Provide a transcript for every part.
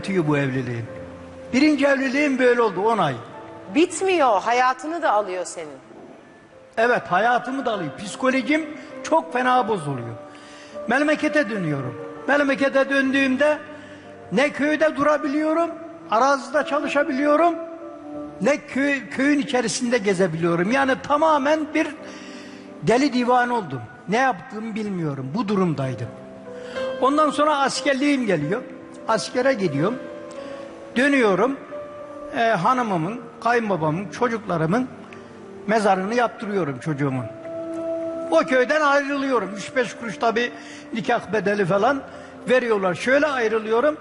bitiyor bu evliliğim. Birinci evliliğim böyle oldu 10 ay. Bitmiyor. Hayatını da alıyor senin. Evet hayatımı da alıyor. Psikolojim çok fena bozuluyor. Memlekete dönüyorum. Memlekete döndüğümde ne köyde durabiliyorum, arazide çalışabiliyorum, ne köy, köyün içerisinde gezebiliyorum. Yani tamamen bir deli divan oldum. Ne yaptığımı bilmiyorum. Bu durumdaydım. Ondan sonra askerliğim geliyor. Askere gidiyorum. Dönüyorum. Ee, hanımımın, kayınbabamın, çocuklarımın mezarını yaptırıyorum çocuğumun. O köyden ayrılıyorum. 3-5 kuruş tabi nikah bedeli falan veriyorlar. Şöyle ayrılıyorum.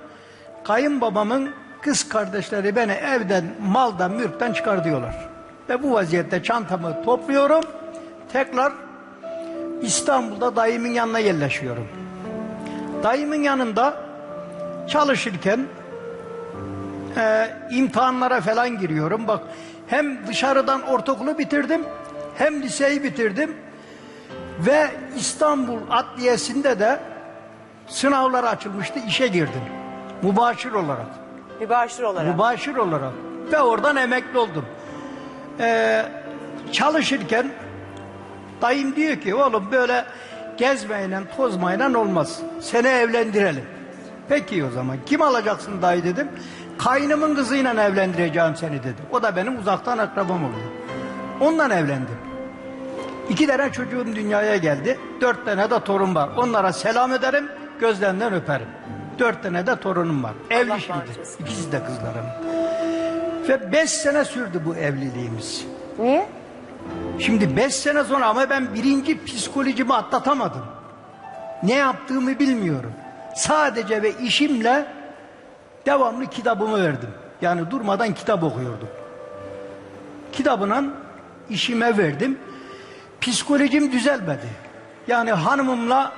Kayınbabamın kız kardeşleri beni evden, maldan, mülkten çıkar diyorlar. Ve bu vaziyette çantamı topluyorum. Tekrar İstanbul'da dayımın yanına yerleşiyorum. Dayımın yanında çalışırken e, imtihanlara falan giriyorum. Bak hem dışarıdan ortaokulu bitirdim hem liseyi bitirdim. Ve İstanbul Adliyesi'nde de sınavlar açılmıştı işe girdim. Mübaşir olarak. Mübaşir olarak. Mübaşir olarak. Ve oradan emekli oldum. Ee, çalışırken dayım diyor ki oğlum böyle gezmeyle tozmayla olmaz. Seni evlendirelim. Peki o zaman kim alacaksın dayı dedim. Kaynımın kızıyla evlendireceğim seni dedi. O da benim uzaktan akrabam oluyor. Ondan evlendim. İki tane çocuğum dünyaya geldi. Dört tane de torun var. Onlara selam ederim, gözlerinden öperim. Dört tane de torunum var. Evli şimdi. İkisi de kızlarım. Ve beş sene sürdü bu evliliğimiz. Niye? Şimdi beş sene sonra ama ben birinci psikolojimi atlatamadım. Ne yaptığımı bilmiyorum. Sadece ve işimle devamlı kitabımı verdim. Yani durmadan kitap okuyordum. Kitabına işime verdim. Psikolojim düzelmedi. Yani hanımımla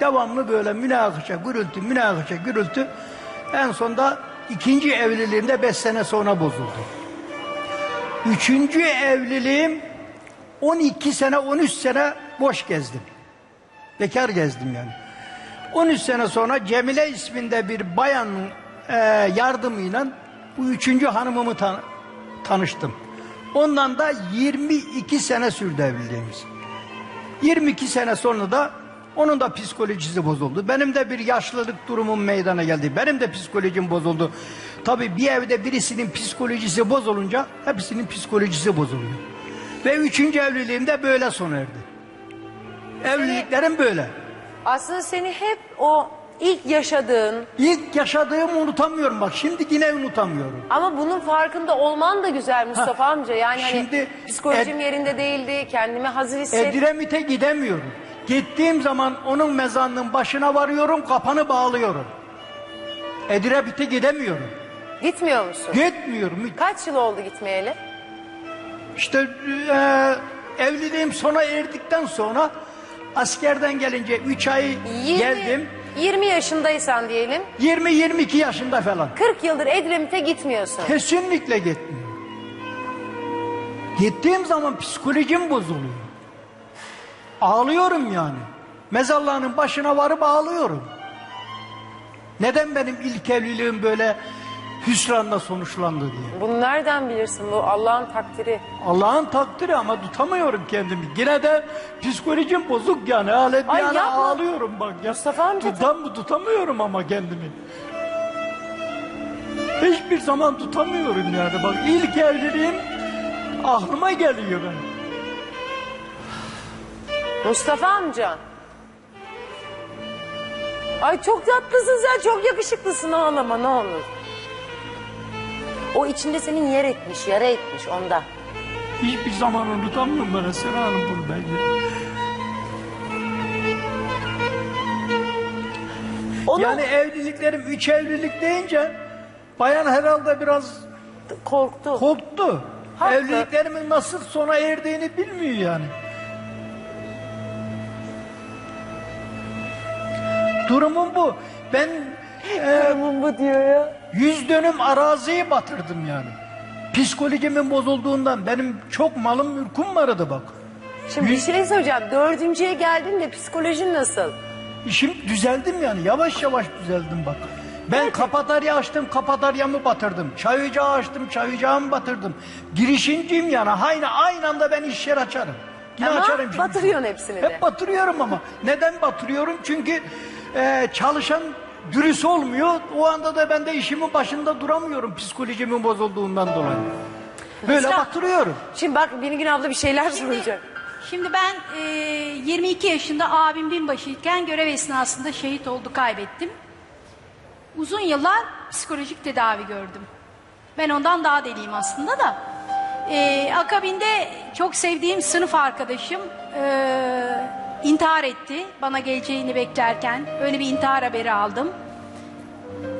devamlı böyle münakaşa, gürültü, münakaşa, gürültü. En sonunda ikinci evliliğimde beş sene sonra bozuldu. Üçüncü evliliğim 12 sene 13 sene boş gezdim. Bekar gezdim yani. 13 sene sonra Cemile isminde bir bayanın e, yardımıyla bu üçüncü hanımımı tan- tanıştım. Ondan da 22 sene sürdü evliliğimiz. 22 sene sonra da onun da psikolojisi bozuldu. Benim de bir yaşlılık durumum meydana geldi. Benim de psikolojim bozuldu. Tabii bir evde birisinin psikolojisi bozulunca hepsinin psikolojisi bozuluyor. Ve üçüncü evliliğimde böyle sona erdi. Evliliklerim böyle. Aslında seni hep o ilk yaşadığın İlk yaşadığımı unutamıyorum bak. Şimdi yine unutamıyorum. ama bunun farkında olman da güzel Mustafa amca. Yani Şimdi hani psikolojim Ed- yerinde değildi. Kendimi hazır hisset. Edremit'e gidemiyorum. Gittiğim zaman onun mezarının başına varıyorum, kapanı bağlıyorum. Edremit'e gidemiyorum. Gitmiyor musun? Gitmiyorum. Kaç yıl oldu gitmeyeli? İşte e, evliliğim sona erdikten sonra askerden gelince 3 ay 20, geldim. 20 yaşındaysan diyelim. 20-22 yaşında falan. 40 yıldır Edremit'e gitmiyorsun. Kesinlikle gitmiyorum. Gittiğim zaman psikolojim bozuluyor. Ağlıyorum yani. Mezarlığının başına varıp ağlıyorum. Neden benim ilk evliliğim böyle hüsranla sonuçlandı diye. Bunu nereden bilirsin? Bu Allah'ın takdiri. Allah'ın takdiri ama tutamıyorum kendimi. Yine de psikolojim bozuk yani. Hala bir Ay yana yapma. ağlıyorum bak. Ya. Mustafa amca- Tutam, tutamıyorum ama kendimi. Hiçbir zaman tutamıyorum yani. Bak ilk evliliğim aklıma geliyor ben. Mustafa amca. Ay çok tatlısın sen, çok yakışıklısın ağlama ne olur. O içinde senin yer etmiş, yara etmiş onda. Hiçbir zaman unutamıyorum ben Esra Hanım bunu ben. ya. Onu Yani evliliklerim üç evlilik deyince bayan herhalde biraz korktu. korktu. Haklı. Evliliklerimin nasıl sona erdiğini bilmiyor yani. Durumum bu. Ben e, bu diyor ya. Yüz dönüm araziyi batırdım yani. Psikolojimin bozulduğundan benim çok malım mülküm vardı bak. Şimdi bir şey söyleyeceğim. Dördüncüye geldin de psikolojin nasıl? İşim düzeldim yani yavaş yavaş düzeldim bak. Ben kapatarya açtım, kapataryamı batırdım. Çay ocağı açtım, çay ocağımı batırdım. Girişimciyim yani. Aynı, aynı anda ben iş yer açarım. Yine Ama açarım şimdi. batırıyorsun hepsini de. Hep batırıyorum ama. Neden batırıyorum? Çünkü e, çalışan dürüst olmuyor. O anda da ben de işimin başında duramıyorum psikolojimin bozulduğundan dolayı. Böyle Mesela- batırıyorum. Şimdi bak Binigün abla bir şeyler soracak. Şimdi ben e, 22 yaşında abim binbaşıyken görev esnasında şehit oldu kaybettim. Uzun yıllar psikolojik tedavi gördüm. Ben ondan daha deliyim aslında da. E, akabinde çok sevdiğim sınıf arkadaşım e, intihar etti. Bana geleceğini beklerken öyle bir intihar haberi aldım.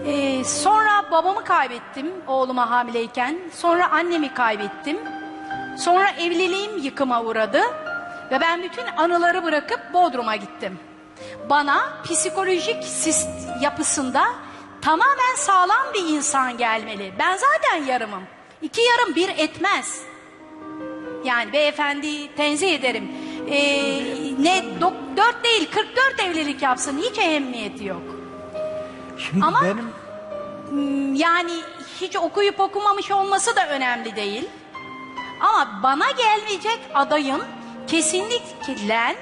E, sonra babamı kaybettim oğluma hamileyken. Sonra annemi kaybettim. Sonra evliliğim yıkıma uğradı ve ben bütün anıları bırakıp Bodrum'a gittim. Bana psikolojik sist yapısında tamamen sağlam bir insan gelmeli. Ben zaten yarımım. İki yarım bir etmez. Yani beyefendi tenzih ederim. Ee, ne dok- dört değil 44 evlilik yapsın hiç ehemmiyeti yok. Şimdi Ama- benim Hmm, Yani hiç okuyup okumamış olması da önemli değil. Ama bana gelmeyecek adayın kesinlikle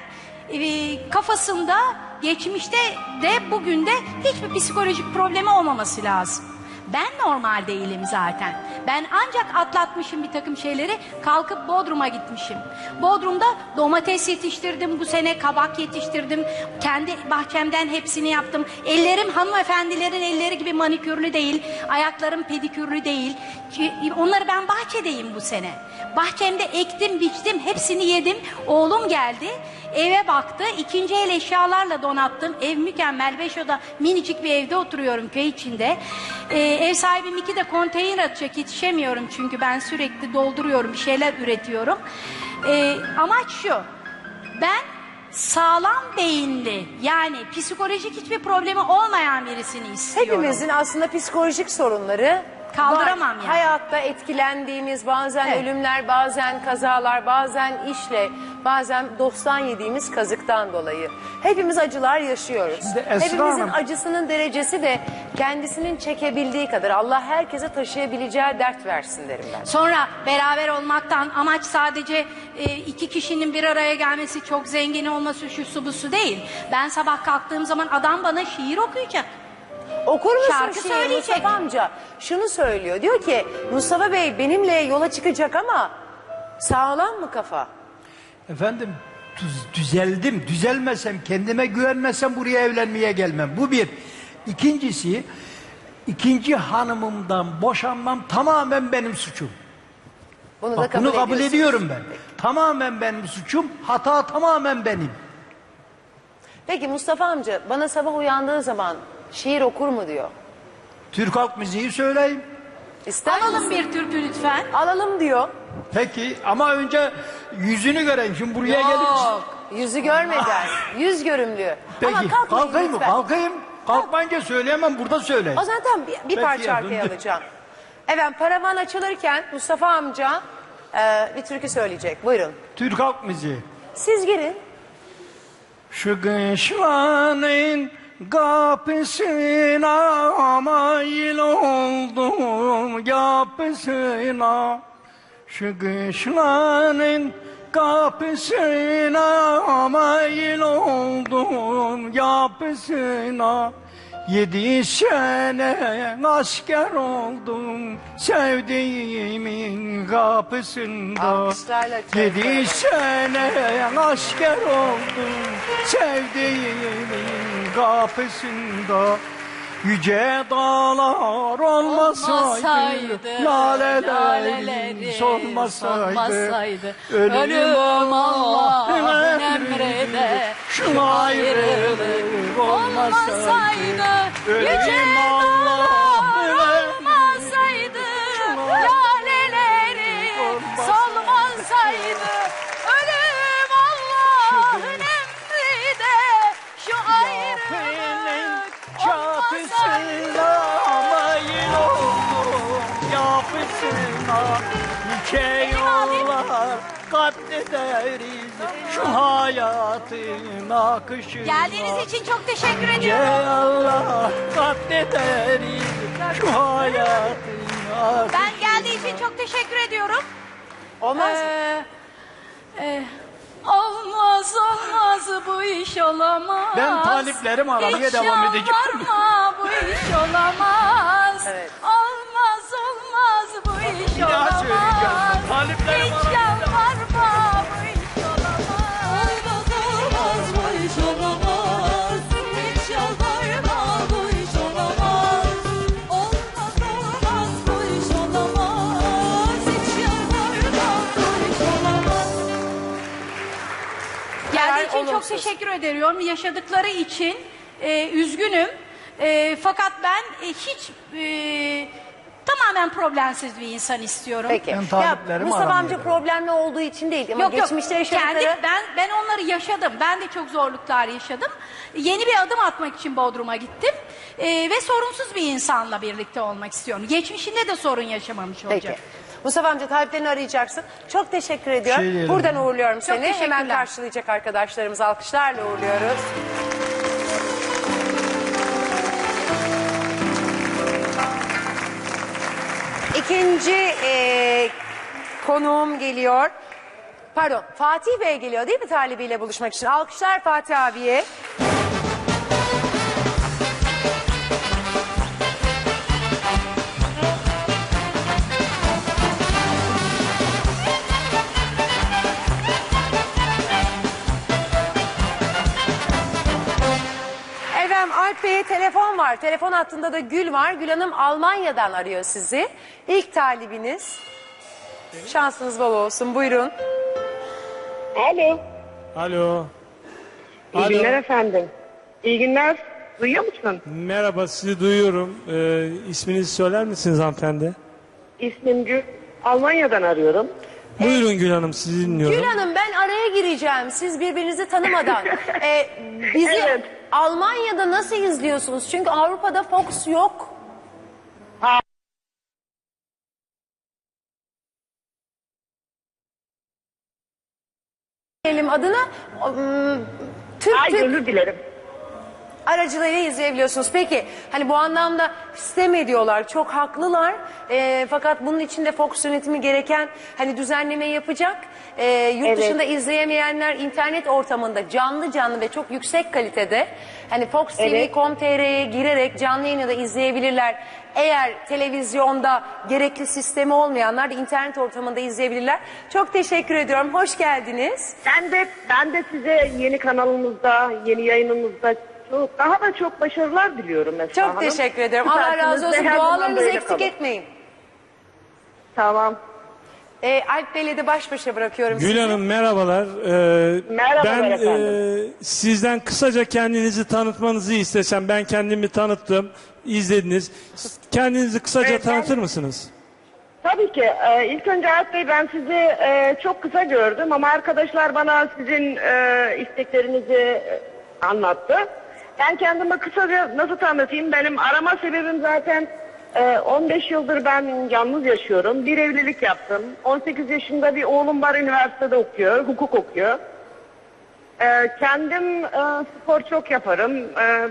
e, kafasında geçmişte de bugün de hiçbir psikolojik problemi olmaması lazım. Ben normal değilim zaten. Ben ancak atlatmışım bir takım şeyleri kalkıp Bodrum'a gitmişim. Bodrum'da domates yetiştirdim bu sene kabak yetiştirdim. Kendi bahçemden hepsini yaptım. Ellerim hanımefendilerin elleri gibi manikürlü değil. Ayaklarım pedikürlü değil. Onları ben bahçedeyim bu sene. Bahçemde ektim biçtim hepsini yedim. Oğlum geldi eve baktı. ikinci el eşyalarla donattım. Ev mükemmel. Beş oda minicik bir evde oturuyorum köy içinde. Ee, ev sahibim iki de konteyner atacak. Yetişemiyorum çünkü ben sürekli dolduruyorum. Bir şeyler üretiyorum. Ee, amaç şu. Ben sağlam beyinli yani psikolojik hiçbir problemi olmayan birisini istiyorum. Hepimizin aslında psikolojik sorunları Kaldıramam var. yani. Hayatta etkilendiğimiz bazen Evet. ölümler, bazen kazalar, bazen işle, bazen dosttan yediğimiz kazıktan dolayı. Hepimiz acılar yaşıyoruz. Hepimizin Hanım- acısının derecesi de kendisinin çekebildiği kadar. Allah herkese taşıyabileceği dert versin derim ben. Sonra beraber olmaktan amaç sadece e, iki kişinin bir araya gelmesi, çok zengin olması, şu su bu su değil. Ben sabah kalktığım zaman adam bana şiir okuyacak. Okur musun Şarkı şiir söyleyecek. Mustafa amca? Şunu söylüyor. Diyor ki Mustafa Bey benimle yola çıkacak ama sağlam mı kafa? efendim düz- düzeldim. Düzelmesem, kendime güvenmesem buraya evlenmeye gelmem. Bu bir. İkincisi, ikinci hanımımdan boşanmam tamamen benim suçum. Bunu da Bak, kabul bunu kabul ediyorsunuz. ediyorum ben. Tamamen benim suçum. Hata tamamen benim. Peki Mustafa amca bana sabah uyandığı zaman şiir okur mu diyor. Türk halk müziği söyleyeyim. İster Alalım misin? bir türkü lütfen. Alalım diyor. Peki ama önce yüzünü göreyim. Şimdi buraya gelip... Yok. Yüzü görmeden. Yüz görümlü. Peki Ama kalkmayın kalkayım mı? Kalkayım. Kalkmayınca söyleyemem burada söyle. O zaman tamam bir, bir Peki, parça arkaya alacağım. Efendim paravan açılırken Mustafa amca e, bir türkü söyleyecek. Buyurun. Türk halk müziği. Siz girin. Şu kışlanın kapısına mail oldum yapısına. Şu kışlanın kapısına mail oldum yapısına. Yedi sene asker oldum sevdiğimin kapısında. Yedi sene asker oldum sevdiğimin kapısında. Yüce dağlar olmasaydı, olmasaydı, ölüm Allah'ın emrinde, şu ayrılık olmasaydı, ölüm Allah'ın hayatın akışını. Geldiğiniz için çok teşekkür ediyorum. Allah katlederiz şu hayatın akışını. Ben geldiği için çok teşekkür ediyorum. Olmaz. Ee, e, olmaz olmaz bu iş olamaz. Ben taliplerim aramaya Hiç devam edeceğim. yalvarma, bu iş olamaz. Evet. Olmaz olmaz bu iş Bir daha olamaz. söyleyeceğim. Taliplerim Hiç aramaya çok teşekkür ediyorum. Yaşadıkları için e, üzgünüm. E, fakat ben e, hiç e, tamamen problemsiz bir insan istiyorum. Peki. Ben Ya, Mustafa amca problemli olduğu için değil ama Yok yok. geçmişte yaşadıkları... Kendi, ben ben onları yaşadım. Ben de çok zorluklar yaşadım. Yeni bir adım atmak için Bodrum'a gittim. E, ve sorunsuz bir insanla birlikte olmak istiyorum. Geçmişinde de sorun yaşamamış olacak. Peki. Mustafa amca taliplerini arayacaksın. Çok teşekkür ediyorum. Şey diyelim. Buradan uğurluyorum seni. Hemen teşekkürler. karşılayacak arkadaşlarımız alkışlarla uğurluyoruz. İkinci eee konuğum geliyor. Pardon Fatih Bey geliyor değil mi talibiyle buluşmak için? Alkışlar Fatih abiye. Telefon var. Telefon hattında da Gül var. Gül Hanım Almanya'dan arıyor sizi. İlk talibiniz. Şansınız bol olsun. Buyurun. Alo. Alo. İyi Alo. günler efendim. İyi günler. Duyuyor musun? Merhaba sizi duyuyorum. Ee, isminizi söyler misiniz hanımefendi? İsmim Gül. Almanya'dan arıyorum. Buyurun Gül Hanım sizi dinliyorum. Gül Hanım ben araya gireceğim. Siz birbirinizi tanımadan. Ee, bizi Evet. Almanya'da nasıl izliyorsunuz? Çünkü Avrupa'da Fox yok. Diyelim adına ım, Türk Ay Türk dilerim. Aracılığıyla izleyebiliyorsunuz. Peki hani bu anlamda sistem ediyorlar. Çok haklılar. Ee, fakat bunun için de Fox yönetimi gereken hani düzenleme yapacak. Ee, yurt Evet. dışında izleyemeyenler internet ortamında canlı canlı ve çok yüksek kalitede hani Evet. foxtv.com.tr'ye girerek canlı yayını da izleyebilirler. Eğer televizyonda gerekli sistemi olmayanlar da internet ortamında izleyebilirler. Çok teşekkür ediyorum. Hoş geldiniz. Ben de ben de size yeni kanalınızda, yeni yayınınızda daha da çok başarılar diliyorum Esra Çok Hanım. teşekkür ederim. Allah razı olsun. her zaman Dualarınızı böyle eksik kalın. etmeyin. Tamam. Ee, Alp Bey'le de baş başa bırakıyorum Gül sizi. Hanım merhabalar. Ee, Merhabalar ben efendim. e, sizden kısaca kendinizi tanıtmanızı istesem. Ben kendimi tanıttım, izlediniz. Kendinizi kısaca Evet, ben- tanıtır mısınız? Tabii ki. Ee, ilk önce Alp Bey ben sizi e, çok kısa gördüm ama arkadaşlar bana sizin e, isteklerinizi e, anlattı. Ben kendimi kısaca nasıl tanıtayım? Benim arama sebebim zaten e, 15 yıldır ben yalnız yaşıyorum. Bir evlilik yaptım. 18 yaşında bir oğlum var üniversitede okuyor, hukuk okuyor. Ee, kendim e, spor çok yaparım.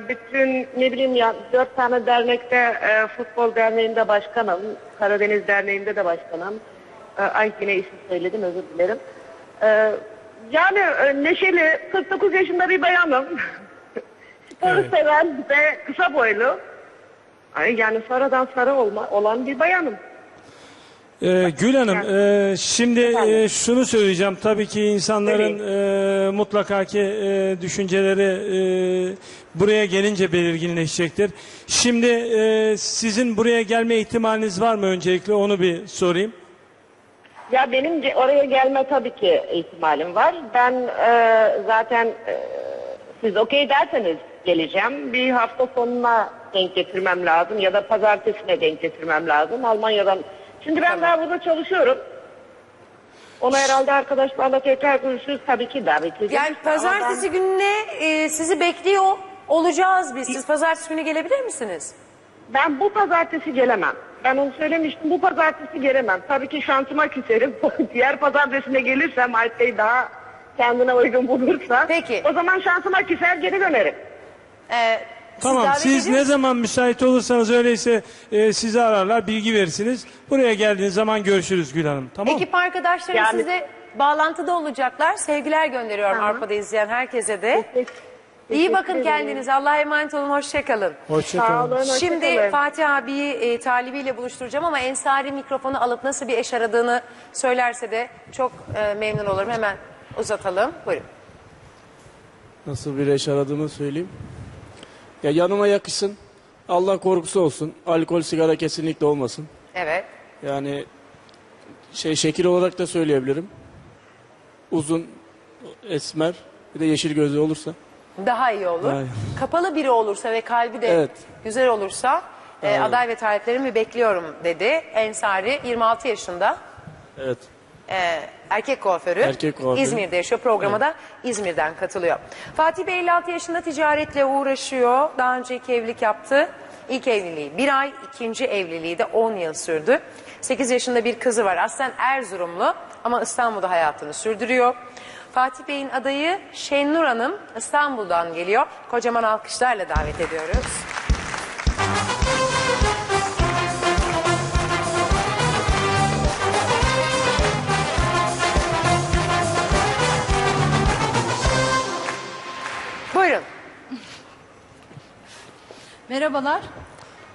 Bütün ne bileyim ya dört tane dernekte e, futbol derneğinde başkanım. Karadeniz Derneği'nde de başkanım. Ee, ay yine isim söyledim özür dilerim. Yani e, neşeli 49 yaşında bir bayanım. Sporu Evet. seven ve kısa boylu. Ay, yani sonradan sarı olma, olan bir bayanım. Ee, Gül Hanım, e, şimdi e, şunu söyleyeceğim. Tabii ki insanların e, mutlaka ki e, düşünceleri e, buraya gelince belirginleşecektir. Şimdi e, sizin buraya gelme ihtimaliniz var mı öncelikle onu bir sorayım. Ya benim oraya gelme tabii ki ihtimalim var. Ben e, zaten e, siz okey derseniz geleceğim. Bir hafta sonuna denk getirmem lazım ya da pazartesine denk getirmem lazım Almanya'dan. Şimdi ben daha burada çalışıyorum. Onu herhalde arkadaşlarla tekrar görüşürüz tabii ki davet edeceğiz. Yani pazartesi gününe e, sizi bekliyor olacağız biz. Siz pazartesi günü gelebilir misiniz? Ben bu pazartesi gelemem. Ben onu söylemiştim. Bu pazartesi gelemem. Tabii ki şansıma küserim. Diğer pazartesine gelirsem Halit Bey daha kendine uygun bulursa. Peki. O zaman şansıma küser geri dönerim. Ee, Tamam davet siz ne zaman müsait olursanız öyleyse e, sizi ararlar bilgi verirsiniz. Buraya geldiğiniz zaman görüşürüz Gül Hanım tamam Ekip arkadaşlarım Yani- size bağlantıda olacaklar. Sevgiler gönderiyorum Tamam. Avrupa'da izleyen herkese de. İyi bakın kendinize. Allah'a emanet olun. Hoşçakalın. Sağ Hoşçakalın. olun. Şimdi. Fatih abiyi e, talibiyle buluşturacağım ama Ensari mikrofonu alıp nasıl bir eş aradığını söylerse de çok e, memnun olurum. Hemen uzatalım. Buyurun. Nasıl bir eş aradığımı söyleyeyim. Ya yanıma yakışsın. Allah korkusu olsun. Alkol, sigara kesinlikle olmasın. Evet. Yani şey şekil olarak da söyleyebilirim. Uzun, esmer, bir de yeşil gözlü olursa. Daha iyi olur. Daha iyi. Kapalı biri olursa ve kalbi de Evet. güzel olursa e, aday ve taliplerimi bekliyorum dedi. Ensari 26 yaşında. Evet. E, erkek kuaförü. Erkek kuaförü. İzmir'de yaşıyor. Programa da İzmir'den katılıyor. Fatih Bey 56 yaşında ticaretle uğraşıyor. Daha önce iki evlilik yaptı. İlk evliliği bir ay, ikinci evliliği de 10 yıl sürdü. 8 yaşında bir kızı var. Aslen Erzurumlu ama İstanbul'da hayatını sürdürüyor. Fatih Bey'in adayı Şennur Hanım İstanbul'dan geliyor. Kocaman alkışlarla davet ediyoruz. Merhabalar.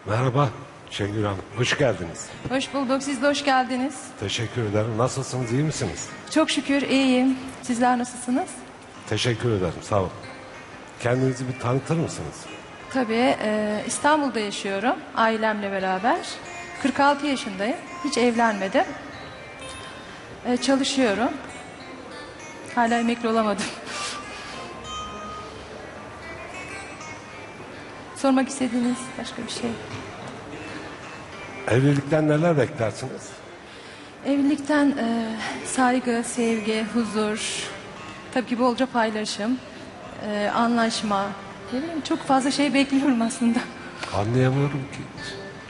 Merhaba Şengül Hanım. Hoş geldiniz. Hoş bulduk. Siz de hoş geldiniz. Teşekkür ederim. Nasılsınız? iyi misiniz? Çok şükür iyiyim. Sizler nasılsınız? Teşekkür ederim. Sağ olun. Kendinizi bir tanıtır mısınız? Tabii e, İstanbul'da yaşıyorum ailemle beraber. 46 yaşındayım. Hiç evlenmedim. E, çalışıyorum. Hala emekli olamadım. Sormak istediğiniz başka bir şey. Evlilikten neler beklersiniz? Evlilikten e, saygı, sevgi, huzur, tabii ki bolca paylaşım, e, anlaşma. Ne bileyim, çok fazla şey bekliyorum aslında. Anlayamıyorum ki.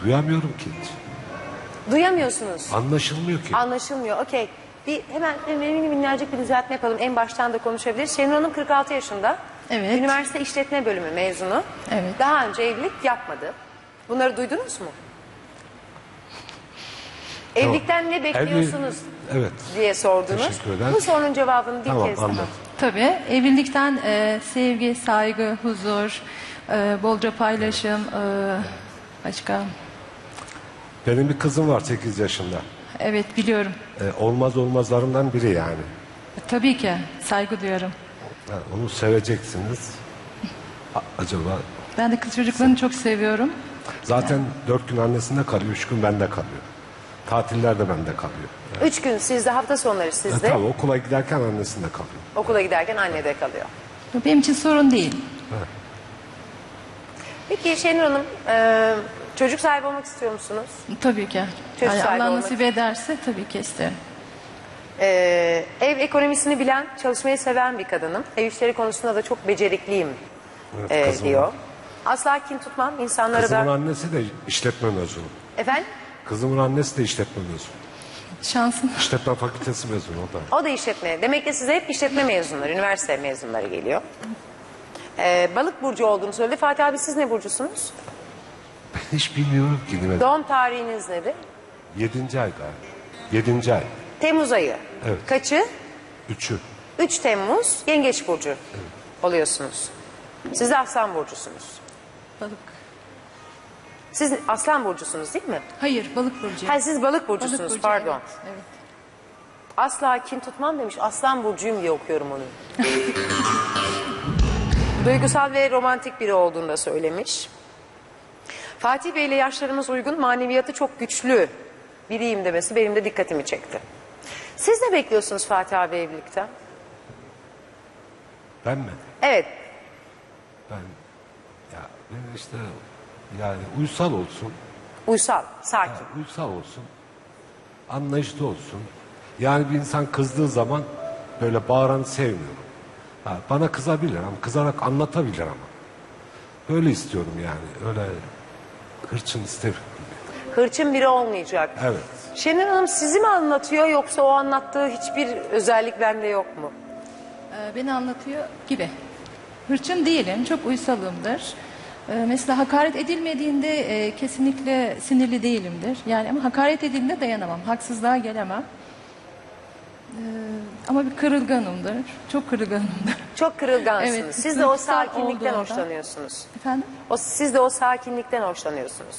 Duyamıyorum ki. Duyamıyorsunuz. Anlaşılmıyor ki. Anlaşılmıyor. Okey. Bir hemen benim minnacık bir düzeltme yapalım. En baştan da konuşabiliriz. Şenur Hanım 46 yaşında. Evet. Üniversite işletme bölümü mezunu. Evet. Daha önce evlilik yapmadı. Bunları duydunuz mu? Evlilikten ne bekliyorsunuz Evet. diye sordunuz. Teşekkür ederim. Bu sorunun cevabını bir Tamam kez daha. anladım. Tabii evlilikten e, sevgi, saygı, huzur, e, bolca paylaşım, e, başka. Benim bir kızım var 8 yaşında. Evet biliyorum. Ee, olmaz olmazlarından biri yani. Tabii ki saygı duyuyorum. Yani onu seveceksiniz. A- acaba Ben de kız çocuklarını çok seviyorum. zaten dört gün annesinde kalıyor, üç gün bende kalıyor. Tatillerde bende kalıyor. Üç gün sizde hafta sonları E, sizde. tabii okula giderken annesinde kalıyor. Okula giderken annede kalıyor. Benim için sorun değil. Peki Şenur Hanım e, çocuk sahibi olmak istiyor musunuz? Tabii ki. Çocuk Yani sahibi Allah olmak- nasip ederse tabii ki isterim. Ee, ev ekonomisini bilen, çalışmayı seven bir kadınım. Ev işleri konusunda da çok becerikliyim Evet, e, diyor. Asla kin tutmam, insanlara Kızımın da... annesi de işletme mezunu. Efendim? Kızımın annesi de işletme mezunu. Şansın. İşletme fakültesi mezunu o da. O da işletme. Demek ki size hep işletme mezunları, üniversite mezunları geliyor. Ee, balık burcu olduğunu söyledi. Fatih abi siz ne burcusunuz? Ben hiç bilmiyorum ki. Yine. Doğum tarihiniz nedir? Yedinci ay galiba. Yedinci ay. Temmuz ayı. Evet. Kaçı? Üçü. 3 Temmuz Yengeç Burcu oluyorsunuz. Siz de Aslan Burcusunuz. Balık. Siz Aslan Burcusunuz değil mi? Hayır balık burcu. Ha siz Balık Burcusunuz Balık burcu, pardon. Evet, evet. Asla kin tutmam demiş. Aslan burcuyum diye okuyorum onu. Duygusal ve romantik biri olduğunu da söylemiş. Fatih Bey ile yaşlarımız uygun, maneviyatı çok güçlü biriyim demesi benim de dikkatimi çekti. Siz ne bekliyorsunuz Fatih abi evlilikten? Ben mi? Evet, Ben ya ben işte yani uysal olsun. uysal, sakin. Uysal olsun. Anlayışlı olsun. Yani bir insan kızdığı zaman böyle bağıranı sevmiyorum. Ha, bana kızabilir ama kızarak anlatabilir ama. Böyle istiyorum yani. Öyle Hırçın istemiyorum. Hırçın biri olmayacak. Evet. Şenur Hanım sizi mi anlatıyor yoksa o anlattığı hiçbir özellik bende yok mu? Ee, beni anlatıyor gibi. Hırçın değilim, çok uysalımdır. Ee, mesela hakaret edilmediğinde e, kesinlikle sinirli değilimdir. Yani ama hakaret edildiğinde dayanamam, haksızlığa gelemem. Ee, ama bir kırılganımdır, çok kırılganımdır. Çok kırılgansınız. Evet, siz de o sakinlikten olduğunda. hoşlanıyorsunuz. Efendim? O, siz de o sakinlikten hoşlanıyorsunuz.